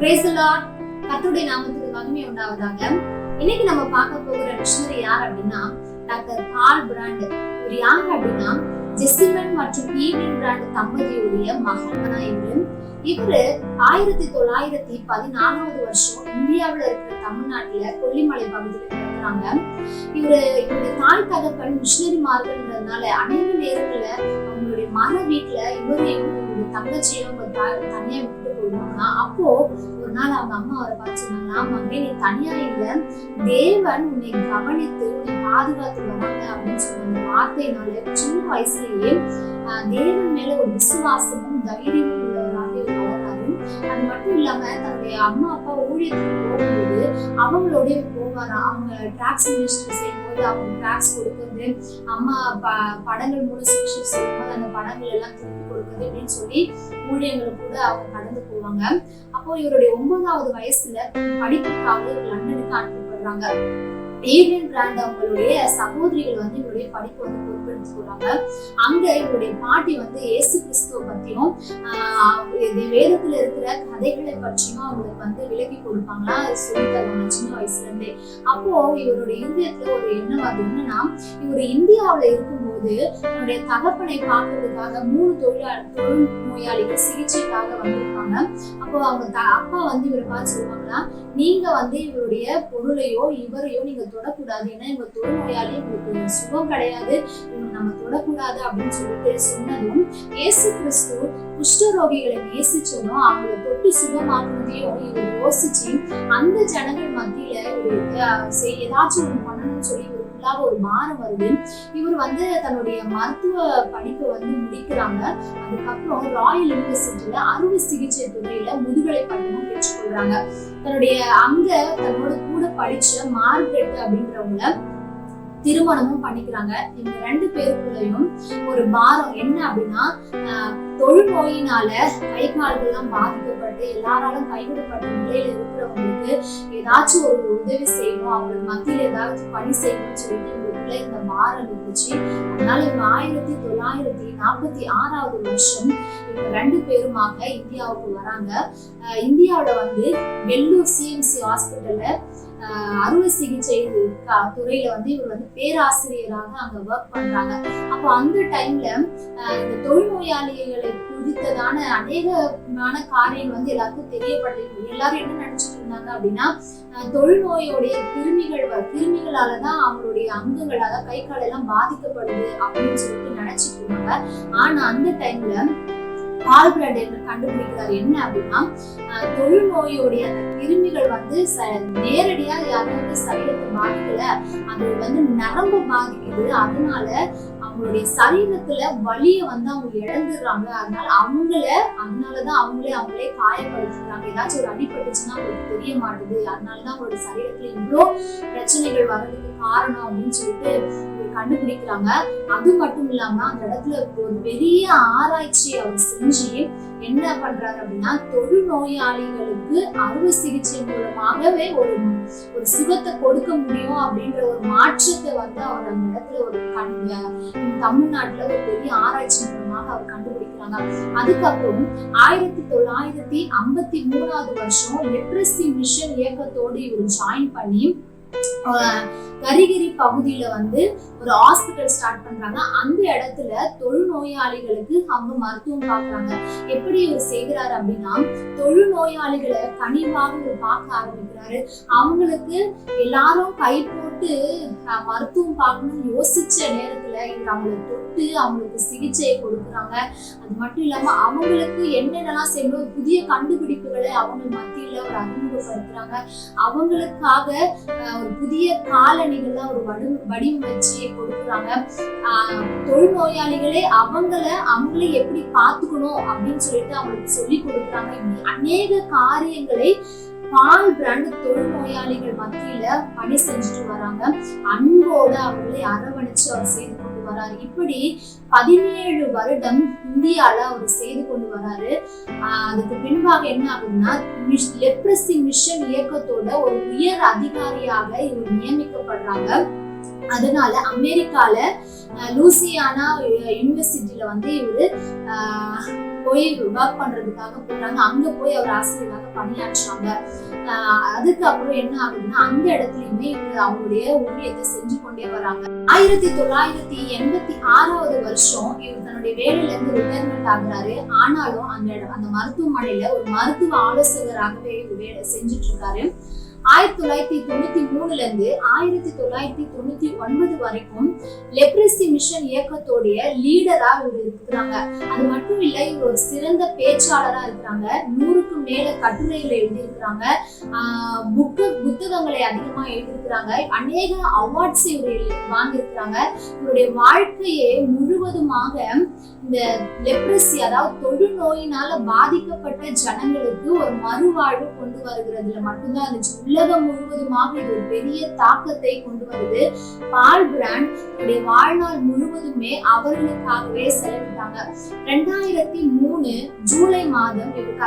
Brace Lord நாமத்துக்கு மகிமை உண்டாவதாக. இன்னைக்கு நம்ம பார்க்க போகிற மிஷினரி யார் அப்படின்னா டாக்டர் பால் பிராண்ட். இவர் யார் அப்படின்னா ஜெசிமன் மற்றும் ஈவின் பிராண்ட் தம்பதியுடைய மகன் என்று. இவரு ஆயிரத்தி தொள்ளாயிரத்தி பதினாலாவது வருஷம் இந்தியாவுல இருக்கிற தமிழ்நாட்டுல கொல்லிமலை பகுதியில் பிறந்தாங்க இவரு இவருடைய தாய் தகப்பன் மிஷனரிமார்கள்ன்றதுனால அநேக நேரத்துல அவங்களுடைய மர வீட்டுல இவரையும் தங்கச்சியும் அவங்க தனியா விட்டு போயிடுவாங்க அப்போ ஒரு நாள் அவங்க அம்மா அவரை பார்த்து சொன்னாங்க நீ தனியா இல்ல. தேவன் உன்னை கவனித்து உன்னை பாதுகாத்து வராங்க. அப்படின்னு சொன்ன அந்த வார்த்தையினால சின்ன வயசுலயே தேவன் மேல ஒரு விசுவாசமும் தைரியமும் உள்ளவராக அது மட்டும் இல்லாம தன்னுடைய அம்மா அப்பா ஊழியத்துக்கு போகும்போது அவங்களோடய போவாராம் அவங்க டிராக்ஸ் மினிஸ்டர் செய்யும்போது அவங்க டிராக்ஸ் கொடுக்கறது அம்மா ப படங்கள் மூலம் சிகிச்சை செய்யும்போது அந்த படங்கள் எல்லாம் திருப்பி கொடுக்குறது அப்படின்னு சொல்லி ஊழியங்களை கூட அவங்க கடந்து போவாங்க. அப்போ இவருடைய ஒன்பதாவது வயசுல படிப்புக்காக லண்டனுக்கு அனுப்பப்படுறாங்க. ஏவியன் பிராண்ட் அவங்களுடைய சகோதரிகள் வந்து இவருடைய படிப்பு வந்து பொறுப்பெடுத்து சொல்றாங்க. அங்க இவருடைய பாட்டி வந்து இயேசு கிறிஸ்துவ பத்தியும் ஆஹ் வேதத்துல இருக்கிற கதைகளை பற்றியும் அவங்களுக்கு வந்து விலகி கொடுப்பாங்களா? சொல்லி தருவாங்க சின்ன வயசுல இருந்தே அப்போ இவருடைய இருதயத்துல ஒரு எண்ணம் அது என்னன்னா இவர் இந்தியாவுல இருக்கும்போது என்னுடைய தகப்பனை பார்க்கறதுக்காக மூணு தொழிலாளர் தொழில் நோயாளிகள் சிகிச்சைக்காக வந்திருப்பாங்க. அப்போ அவங்க அப்பா வந்து இவரை பார்த்து சொல்லுவாங்களா நீங்க வந்து இவருடைய பொருளையோ இவரையோ நீங்க தொடக்கூடாது ஏன்னா இவங்க தொழில் நோயாளி இவங்களுக்கு சுகம் கிடையாது. இவங்க நம்ம தொடக்கூடாது அப்படின்னு சொல்லிட்டு சொன்னதும் இயேசு கிறிஸ்து குஷ்டரோகிகளை நேசிச்சதும் அவங்களை தொட்டு சுகமாக்குனதையும் இவர் யோசிச்சு அந்த ஜனங்கள் மத்தியில இவர் ஏதாச்சும் ஒன்று பண்ணணும்னு சொல்லி ஃபுல்லாக ஒரு பாரம் வருது. இவர் வந்து தன்னுடைய மருத்துவ படிப்பை வந்து முடிக்கிறாங்க. அதுக்கப்புறம் ராயல் யூனிவர்சிட்டியில அறுவை சிகிச்சை துறையில முதுகலை பட்டமும் பெற்றுக்கொள்றாங்க. தன்னுடைய அங்க தன்னோட கூட படிச்ச மார்கரெட் அப்படின்றவங்கள திருமணமும் பண்ணிக்கிறாங்க. இவங்க ரெண்டு பேருக்குள்ளயும் ஒரு பாரம் என்ன அப்படின்னா ஆஹ், தொழுநோயினால கை கால்கள்லாம் பாதிக்கப்பட்டு எல்லாராலும் கைவிடப்பட்ட நிலையில இருக்கிறவங்களுக்கு ஏதாச்சும் ஒரு உதவி செய்யணும் அவங்களுக்கு மத்தியில ஏதாச்சும் பணி செய்யணும்னு சொல்லிட்டு இவங்களுக்குள்ள இந்த மாறல் இருந்துச்சு அதனால இவங்க ஆயிரத்தி தொள்ளாயிரத்தி நாற்பத்தி ஆறாவது வருஷம் இவங்க ரெண்டு பேருமாக இந்தியாவுக்கு வராங்க. ஆஹ் வந்து வெள்ளூர் சிஎம்சி ஹாஸ்பிட்டல்ல அறுவை சிகிச்சை துறையில வந்து இவர் வந்து பேராசிரியராக அங்க ஒர்க் பண்றாங்க. அப்போ அந்த டைம்ல இந்த தொழுநோயாளிகளை குறித்ததான அநேகமான காரியங்கள் வந்து எல்லாருக்கும் தெரியப்படல. எல்லாரும் என்ன நினைச்சிட்டு இருந்தாங்க அப்படின்னா அஹ், தொழுநோயோடைய கிருமிகள் வ- கிருமிகளால தான் அவங்களுடைய அங்கங்கள் அதாவது கை கால் எல்லாம் பாதிக்கப்படுது அப்படின்னு சொல்லிட்டு நினைச்சிட்டு இருந்தாங்க. ஆனா அந்த டைம்ல பால் பிராண்ட் கண்டுபிடிக்கிறார். என்ன அப்படின்னா அஹ், தொழுநோயோடைய அந்த கிருமிகள் வந்து ச- நேரடியா வந்து சரீரத்தை பாதிக்கல. அது வந்து நரம்பு பாதிக்குது. அதனால அவங்களுடைய சரீரத்துல வலிய வந்து அவங்க இழந்துடுறாங்க. அதனால அவங்கள அதனாலதான் அவங்களே அவங்களே காயப்படுத்துறாங்க ஏதாச்சும் ஒரு அடிபட்டுச்சுன்னா அவங்களுக்கு தெரிய மாட்டுது. அதனாலதான் அவங்களோட சரீரத்துல இவ்வளோ பிரச்சனைகள் வர்றதுக்கு காரணம் அப்படின்னு சொல்லிட்டு கண்டுபிடிக்கிறாங்க. அது மட்டும் இல்லாம அந்த இடத்துல ஒரு பெரிய ஆராய்ச்சி அவர் செஞ்சு என்ன பண்றாரு அப்படின்னா தொழுநோயாளிகளுக்கு அறுவை சிகிச்சை மூலமாகவே ஒரு ஒரு சுகத்தை கொடுக்க முடியும் அப்படின்ற ஒரு மாற்றத்தை வந்து அவர் அந்த இடத்துல ஒரு கண் தமிழ்நாட்டுல ஒரு பெரிய ஆராய்ச்சி மூலமாக அவர் கண்டுபிடிக்கிறாங்க. அதுக்கப்புறம் ஆயிரத்தி தொள்ளாயிரத்தி ஐம்பத்தி மூணாவது வருஷம் லிட்ரஸி மிஷன் இயக்கத்தோடு இவர் ஜாயின் பண்ணி கரிகிரி பகுதியில வந்து ஒரு ஹாஸ்பிட்டல் ஸ்டார்ட் பண்றாங்க. அந்த இடத்துல தொழுநோயாளிகளுக்கு அவங்க மருத்துவம் பாக்குறாங்க எப்படி இவர் செய்கிறாரு அப்படின்னா தொழுநோயாளிகளை கனிவாக இவர் பார்க்க ஆரம்பிக்கிறாரு. அவங்களுக்கு எல்லாரும் கை போட்டு மருத்துவம் பார்க்கணும்னு யோசிச்ச நேரத்துல இவர் அவங்களை தொட்டு அவங்களுக்கு சிகிச்சையை கொடுக்குறாங்க. அது மட்டும் இல்லாம அவங்களுக்கு என்னென்னலாம் செய்யணும் புதிய கண்டுபிடிப்புகளை அவங்க மத்தியில ஒரு அறிமுகப்படுத்துறாங்க. அவங்களுக்காக ஒரு புதிய காலணிகள்லாம் ஒரு வடி வடிவமைச்சியை கொடுக்குறாங்க. ஆஹ், தொழுநோயாளிகளே அவங்கள அவங்கள எப்படி பார்த்துக்கணும் அப்படின்னு சொல்லிட்டு அவங்களுக்கு சொல்லி கொடுக்குறாங்க. இப்படி அநேக காரியங்களை பால் பிராண்ட் தொழுநோயாளிகள் மத்தியில பணி செஞ்சுட்டு வராங்க. அன்போட அவர்களை அரவணைச்சு அவர் செய்து கொண்டு வராரு. இப்படி பதினேழு வருடம் இந்தியால அவர் செய்து கொண்டு வராரு. ஆஹ் அதுக்கு பின்பாக என்ன ஆகுதுன்னா லெப்ரசி மிஷன் இயக்கத்தோட ஒரு உயர் அதிகாரியாக இவர் நியமிக்கப்படுறாங்க. அதனால அமெரிக்கால லூசியானா யூனிவர்சிட்டியில வந்து இவரு ஆஹ், போய் ஒர்க் பண்றதுக்காக போறாங்க. அங்க போய் அவர் ஆசிரியராக பணியாற்றுறாங்க. ஆஹ் அதுக்கப்புறம் என்ன ஆகுதுன்னா அந்த இடத்துலயுமே இவர் அவங்களுடைய ஊழியத்தை செஞ்சு கொண்டே வராங்க. ஆயிரத்தி தொள்ளாயிரத்தி எண்பத்தி ஆறாவது வருஷம் இவர் தன்னுடைய வேலையில இருந்து ரிட்டையர்மெண்ட் ஆகுறாரு. ஆனாலும் அந்த இடம் அந்த மருத்துவமனையில ஒரு மருத்துவ ஆலோசகராகவே இவர் வேலை செஞ்சுட்டு இருக்காரு. ஆயிரத்தி தொள்ளாயிரத்தி தொண்ணூத்தி மூணுல இருந்து ஆயிரத்தி தொள்ளாயிரத்தி தொண்ணூத்தி ஒன்பது வரைக்கும் லெப்ரசி மிஷன் இயக்கத்தோடைய லீடரா இவர் இருக்கிறாங்க. அது மட்டும் இல்ல இவர் ஒரு சிறந்த பேச்சாளரா இருக்கிறாங்க. நூறுக்கும் மேல கட்டுரைகளை எழுதியிருக்கிறாங்க. புக்கு புத்தகங்களை அதிகமா எழுதியிருக்கிறாங்க. அநேக அவார்ட்ஸ் இவர் வாங்கியிருக்கிறாங்க. இவருடைய வாழ்க்கையே முழுவதுமாக இந்த லெப்ரஸி அதாவது தொழுநோயினால பாதிக்கப்பட்ட ஜனங்களுக்கு ஒரு மறுவாழ்வு கொண்டு வருகிறதுல மட்டும்தான் இருந்துச்சு. உலகம் முழுவதுமாக இது ஒரு பெரிய தாக்கத்தை கொண்டு வருது. பால் பிராண்ட் வாழ்நாள் முழுவதுமே அவர்களுக்காகவே செலவிட்டாங்க. ரெண்டாயிரத்தி மூணு ஜூலை மாதம் இவர்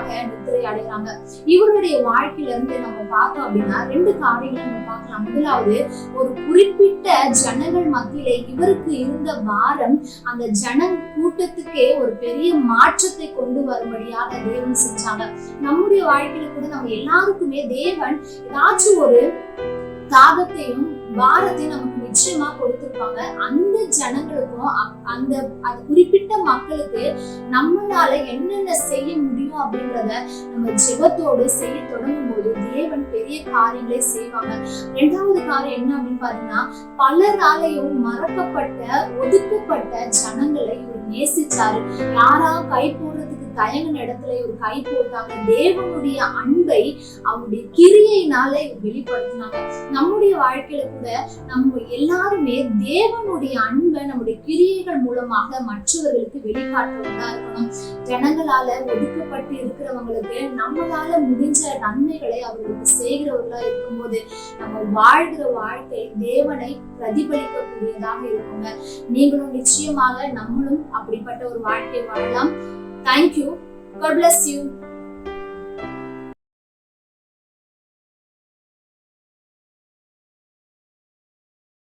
கத்தருக்குள்ளாக நித்திரை அடைகிறாங்க இவருடைய வாழ்க்கையில இருந்து நம்ம பார்த்தோம் அப்படின்னா ரெண்டு காரியங்களை நம்ம பார்க்கலாம். முதலாவது ஒரு குறிப்பிட்ட ஜனங்கள் மத்தியிலே இவருக்கு இருந்த பாரம் அந்த ஜன கூட்டத்துக்கே ஒரு பெரிய மாற்றத்தை கொண்டு வரும்படியாக தேவன் செஞ்சாங்க. நம்முடைய வாழ்க்கையில கூட நம்ம எல்லாருக்குமே தேவன் ஏதாச்சும் ஒரு தாகத்தையும் பாரத்தையும் நமக்கு நிச்சயமா கொடுத்திருப்பாங்க அந்த ஜனங்களுக்கும் அந்த அது குறிப்பிட்ட மக்களுக்கு நம்மளால என்னென்ன செய்ய முடியும் அப்படின்றத நம்ம ஜெபத்தோடு செய்ய தொடங்கும் போது தேவன் பெரிய காரியங்களை செய்வாங்க. ரெண்டாவது காரியம் என்ன அப்படின்னு பாத்தீங்கன்னா பலராலையும் மறக்கப்பட்ட ஒதுக்கப்பட்ட ஜனங்களை இவர் நேசிச்சாரு. யாரா கை போடுறதுக்கு தயங்கின இடத்துல இவர் கை போட்டாங்க. தேவனுடைய அன்பு அவருடைய கிரியையினால வெளிப்படுத்தினாங்க. நம்முடைய வாழ்க்கையில கூட நம்ம எல்லாருமே தேவனுடைய அன்பை நம்முடைய கிரியைகள் மூலமாக மற்றவர்களுக்கு வெளிக்காட்டுவதா இருக்கணும். ஜனங்களால ஒதுக்கப்பட்டு இருக்கிறவங்களுக்கு நம்மளால முடிஞ்ச நன்மைகளை அவர்களுக்கு செய்கிறவர்களா இருக்கும்போது நம்ம வாழ்கிற வாழ்க்கை தேவனை பிரதிபலிக்கக்கூடியதாக இருக்குங்க. நீங்களும் நிச்சயமாக நம்மளும் அப்படிப்பட்ட ஒரு வாழ்க்கை வாழலாம். Thank you God bless you.